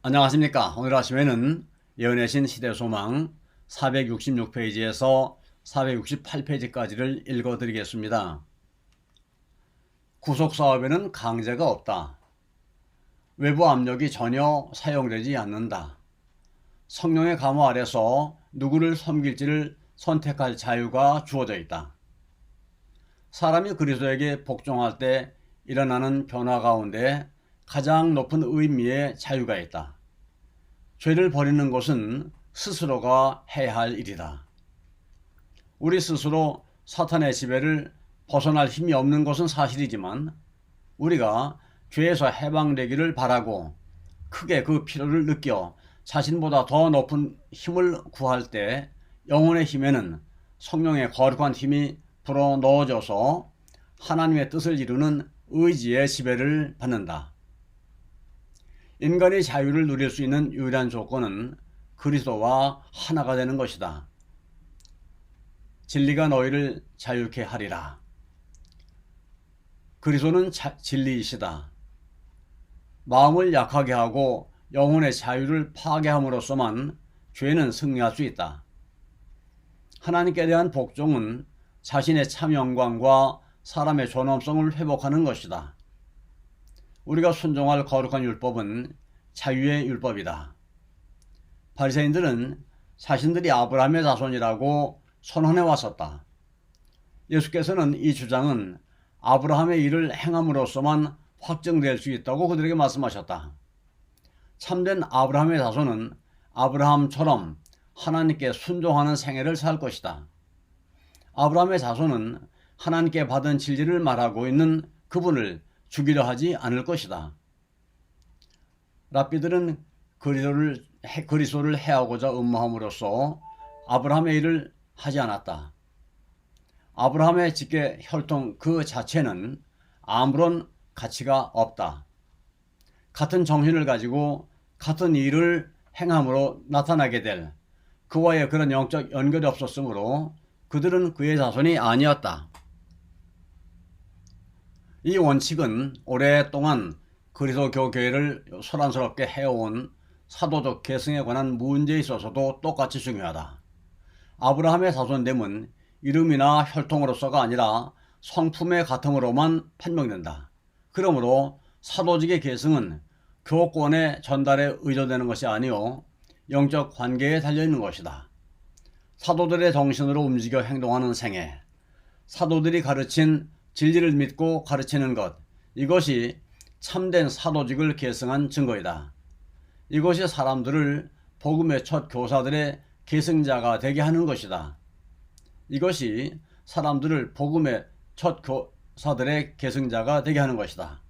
안녕하십니까. 오늘 아침에는 예언의 신 시대 소망 466페이지에서 468페이지까지를 읽어드리겠습니다. 구속사업에는 강제가 없다. 외부 압력이 전혀 사용되지 않는다. 성령의 감화 아래서 누구를 섬길지를 선택할 자유가 주어져 있다. 사람이 그리스도에게 복종할 때 일어나는 변화 가운데 가장 높은 의미의 자유가 있다. 죄를 버리는 것은 스스로가 해야 할 일이다. 우리 스스로 사탄의 지배를 벗어날 힘이 없는 것은 사실이지만 우리가 죄에서 해방되기를 바라고 크게 그 필요를 느껴 자신보다 더 높은 힘을 구할 때 영혼의 힘에는 성령의 거룩한 힘이 불어 넣어져서 하나님의 뜻을 이루는 의지의 지배를 받는다. 인간이 자유를 누릴 수 있는 유일한 조건은 그리스도와 하나가 되는 것이다. 진리가 너희를 자유케 하리라. 그리스도는 자, 진리이시다. 마음을 약하게 하고 영혼의 자유를 파괴함으로써만 죄는 승리할 수 있다. 하나님께 대한 복종은 자신의 참 영광과 사람의 존엄성을 회복하는 것이다. 우리가 순종할 거룩한 율법은 자유의 율법이다. 바리새인들은 자신들이 아브라함의 자손이라고 선언해 왔었다. 예수께서는 이 주장은 아브라함의 일을 행함으로써만 확정될 수 있다고 그들에게 말씀하셨다. 참된 아브라함의 자손은 아브라함처럼 하나님께 순종하는 생애를 살 것이다. 아브라함의 자손은 하나님께 받은 진리를 말하고 있는 그분을 죽이려 하지 않을 것이다. 랍비들은 그리스도를, 그리스도를 해하고자 음모함으로써 아브라함의 일을 하지 않았다. 아브라함의 직계 혈통 그 자체는 아무런 가치가 없다. 같은 정신을 가지고 같은 일을 행함으로 나타나게 될 그와의 그런 영적 연결이 없었으므로 그들은 그의 자손이 아니었다. 이 원칙은 오랫동안 그리스도교 교회를 소란스럽게 해온 사도적 계승에 관한 문제에 있어서도 똑같이 중요하다. 아브라함의 자손됨은 이름이나 혈통으로서가 아니라 성품의 가통으로만 판명된다. 그러므로 사도직의 계승은 교권의 전달에 의존되는 것이 아니요 영적 관계에 달려 있는 것이다. 사도들의 정신으로 움직여 행동하는 생애, 사도들이 가르친 진리를 믿고 가르치는 것, 이것이 참된 사도직을 계승한 증거이다. 이것이 사람들을 복음의 첫 교사들의 계승자가 되게 하는 것이다. 이것이 사람들을 복음의 첫 교사들의 계승자가 되게 하는 것이다.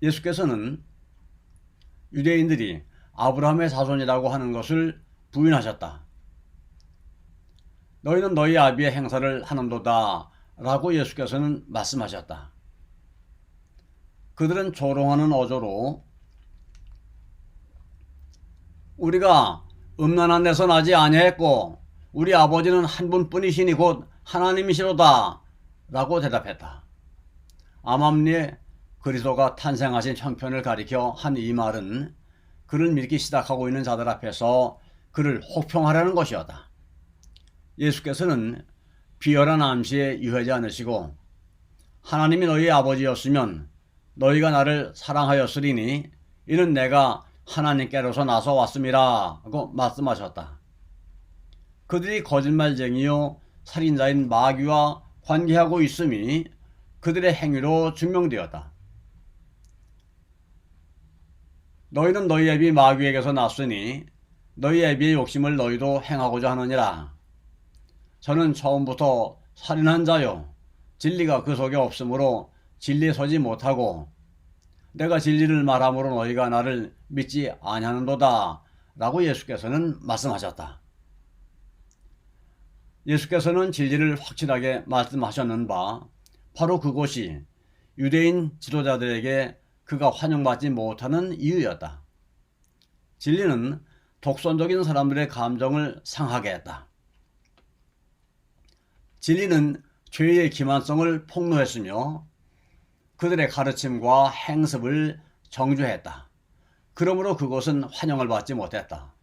예수께서는 유대인들이 아브라함의 자손이라고 하는 것을 부인하셨다. 너희는 너희 아비의 행사를 하는도다 라고 예수께서는 말씀하셨다. 그들은 조롱하는 어조로 우리가 음란한 데서 나지 아니했고 우리 아버지는 한 분뿐이시니 곧 하나님이시로다 라고 대답했다. 암암리에 그리스도가 탄생하신 형편을 가리켜 한 이 말은 그를 믿기 시작하고 있는 자들 앞에서 그를 혹평하려는 것이었다. 예수께서는 비열한 암시에 유하지 않으시고 하나님이 너희 아버지였으면 너희가 나를 사랑하였으리니 이는 내가 하나님께로서 나서 하고 말씀하셨다. 그들이 거짓말쟁이요 살인자인 마귀와 관계하고 있음이 그들의 행위로 증명되었다. 너희는 너희 애비 마귀에게서 났으니 너희 애비의 욕심을 너희도 행하고자 하느니라. 저는 처음부터 살인한 자요. 진리가 그 속에 없으므로 진리에 서지 못하고 내가 진리를 말함으로 너희가 나를 믿지 아니하는도다. 라고 예수께서는 말씀하셨다. 예수께서는 진리를 확실하게 말씀하셨는 바 바로 그곳이 유대인 지도자들에게 그가 환영받지 못하는 이유였다. 진리는 독선적인 사람들의 감정을 상하게 했다. 진리는 죄의 기만성을 폭로했으며 그들의 가르침과 행습을 정죄했다. 그러므로 그것은 환영을 받지 못했다.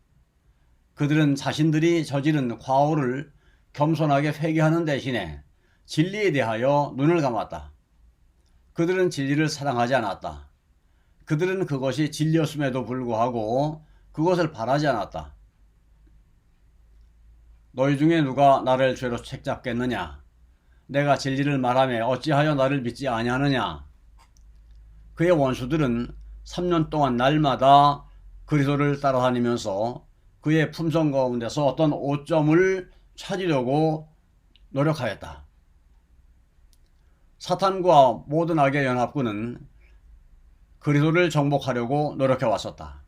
그들은 자신들이 저지른 과오를 겸손하게 회개하는 대신에 진리에 대하여 눈을 감았다. 그들은 진리를 사랑하지 않았다. 그들은 그것이 진리였음에도 불구하고 그것을 바라지 않았다. 너희 중에 누가 나를 죄로 책잡겠느냐? 내가 진리를 말하며 어찌하여 나를 믿지 아니하느냐? 그의 원수들은 3년 동안 날마다 그리스도를 따라다니면서 그의 품성 가운데서 어떤 오점을 찾으려고 노력하였다. 사탄과 모든 악의 연합군은 그리스도를 정복하려고 노력해 왔었다.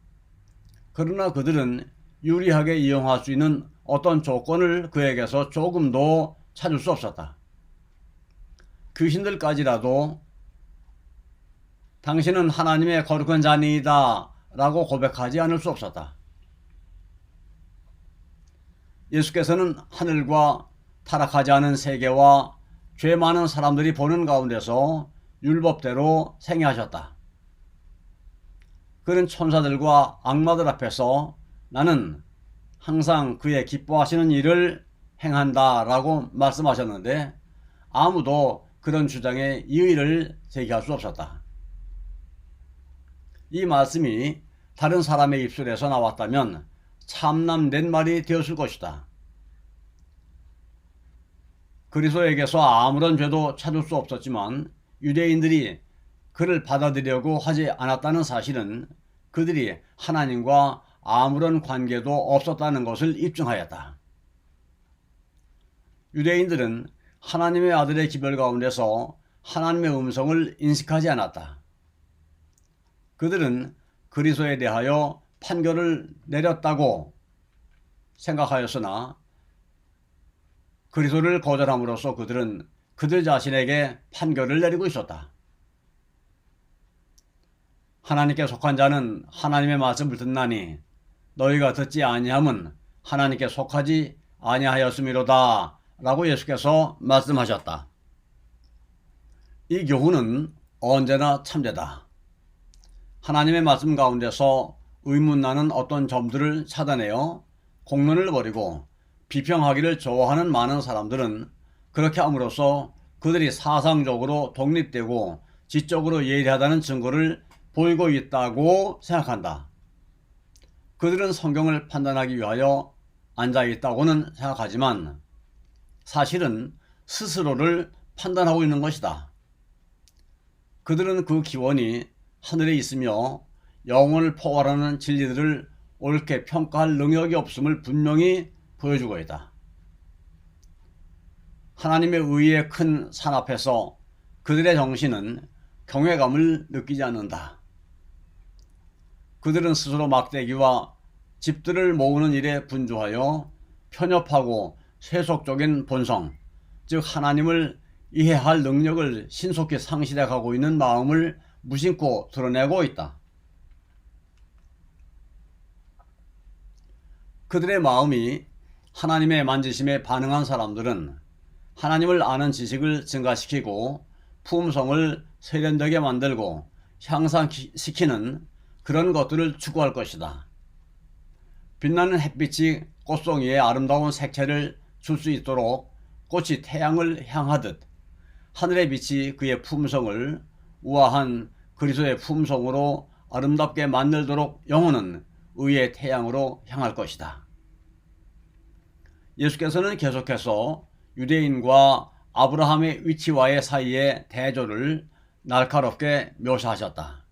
그러나 그들은 유리하게 이용할 수 있는 어떤 조건을 그에게서 조금도 찾을 수 없었다. 귀신들까지라도 당신은 하나님의 거룩한 자니이다 라고 고백하지 않을 수 없었다. 예수께서는 하늘과 타락하지 않은 세계와 죄 많은 사람들이 보는 가운데서 율법대로 생애하셨다. 그는 천사들과 악마들 앞에서 나는 항상 그의 기뻐하시는 일을 행한다 라고 말씀하셨는데 아무도 그런 주장에 이의를 제기할 수 없었다. 이 말씀이 다른 사람의 입술에서 나왔다면 참남된 말이 되었을 것이다. 그리스도에게서 아무런 죄도 찾을 수 없었지만 유대인들이 그를 받아들이려고 하지 않았다는 사실은 그들이 하나님과 아무런 관계도 없었다는 것을 입증하였다. 유대인들은 하나님의 아들의 기별 가운데서 하나님의 음성을 인식하지 않았다. 그들은 그리스도에 대하여 판결을 내렸다고 생각하였으나 그리스도를 거절함으로써 그들은 그들 자신에게 판결을 내리고 있었다. 하나님께 속한 자는 하나님의 말씀을 듣나니 너희가 듣지 아니함은 하나님께 속하지 아니하였음이로다 라고 예수께서 말씀하셨다. 이 교훈은 언제나 참되다. 하나님의 말씀 가운데서 의문나는 어떤 점들을 차단해요 공론을 버리고 비평하기를 좋아하는 많은 사람들은 그렇게 함으로써 그들이 사상적으로 독립되고 지적으로 예리하다는 증거를 보이고 있다고 생각한다. 그들은 성경을 판단하기 위하여 앉아 있다고는 생각하지만 사실은 스스로를 판단하고 있는 것이다. 그들은 그 기원이 하늘에 있으며 영혼을 포괄하는 진리들을 옳게 평가할 능력이 없음을 분명히 보여주고 있다. 하나님의 의의 큰 산 앞에서 그들의 정신은 경외감을 느끼지 않는다. 그들은 스스로 막대기와 집들을 모으는 일에 분주하여 편협하고 세속적인 본성, 즉 하나님을 이해할 능력을 신속히 상실해 가고 있는 마음을 무심코 드러내고 있다. 그들의 마음이 하나님의 만지심에 반응한 사람들은 하나님을 아는 지식을 증가시키고 품성을 세련되게 만들고 향상시키는 그런 것들을 추구할 것이다. 빛나는 햇빛이 꽃송이의 아름다운 색채를 줄 수 있도록 꽃이 태양을 향하듯 하늘의 빛이 그의 품성을 우아한 그리스도의 품성으로 아름답게 만들도록 영혼은 의의 태양으로 향할 것이다. 예수께서는 계속해서 유대인과 아브라함의 위치와의 사이의 대조를 날카롭게 묘사하셨다.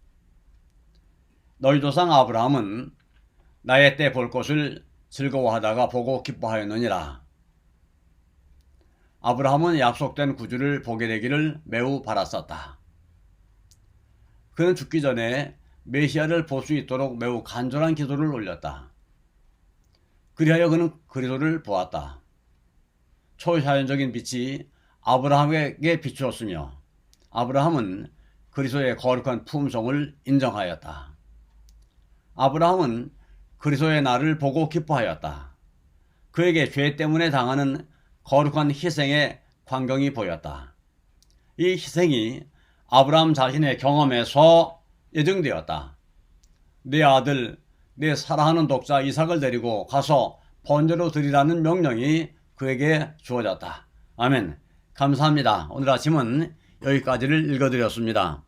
너희 조상 아브라함은 나의 때 볼 것을 즐거워하다가 보고 기뻐하였느니라. 아브라함은 약속된 구주를 보게 되기를 매우 바랐었다. 그는 죽기 전에 메시아를 볼 수 있도록 매우 간절한 기도를 올렸다. 그리하여 그는 그리스도를 보았다. 초자연적인 빛이 아브라함에게 비추었으며 아브라함은 그리스도의 거룩한 품성을 인정하였다. 아브라함은 그리스도의 날을 보고 기뻐하였다. 그에게 죄 때문에 당하는 거룩한 희생의 광경이 보였다. 이 희생이 아브라함 자신의 경험에서 예정되었다. 내 아들, 내 사랑하는 독자 이삭을 데리고 가서 번제로 드리라는 명령이 그에게 주어졌다. 아멘. 감사합니다. 오늘 아침은 여기까지를 읽어드렸습니다.